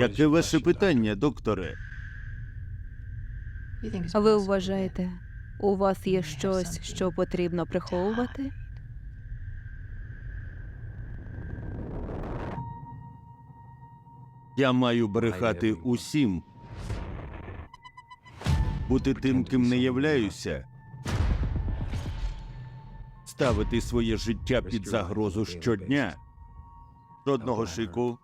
Яке ваше питання, докторе? А ви вважаєте, у вас є щось, що потрібно приховувати? Я маю брехати усім. Бути тим, ким не являюся. Ставити своє життя під загрозу щодня. Жодного шику.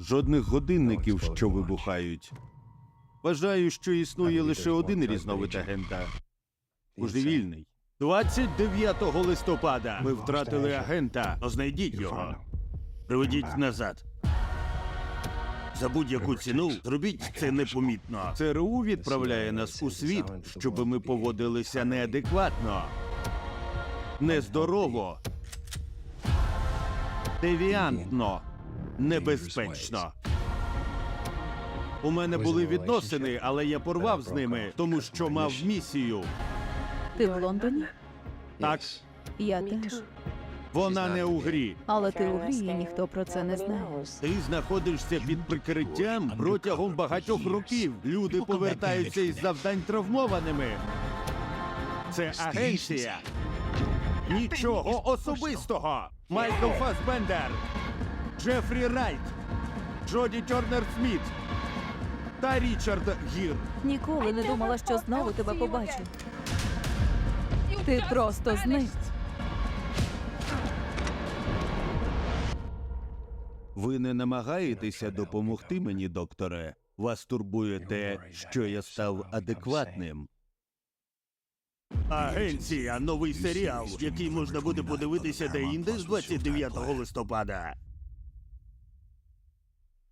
Жодних годинників, що вибухають. Вважаю, що існує лише один різновид агента. божевільний. 29 листопада. Ми втратили агента. Знайдіть його. Приведіть назад. За будь-яку ціну зробіть це непомітно. ЦРУ відправляє нас у світ, щоб ми поводилися неадекватно, нездорово, девіантно, небезпечно. У мене були відносини, але я порвав з ними, тому що мав місію. Ти в Лондоні? Так, Я теж. вона не у грі. Але ти у грі, і ніхто про це не знає. Ти знаходишся під прикриттям протягом багатьох років. Люди повертаються із завдань травмованими. Це агенція. Нічого особистого. Майкл Фасбендер, Джефрі Райт, Джоді Тернер Сміт та Річард Гір. Ніколи не думала, що знову тебе побачу. Ти просто зник. Ви не намагаєтеся допомогти мені, докторе. Вас турбує те, що я став адекватним. Агенція новий серіал, який можна буде подивитися де інде з 29 листопада.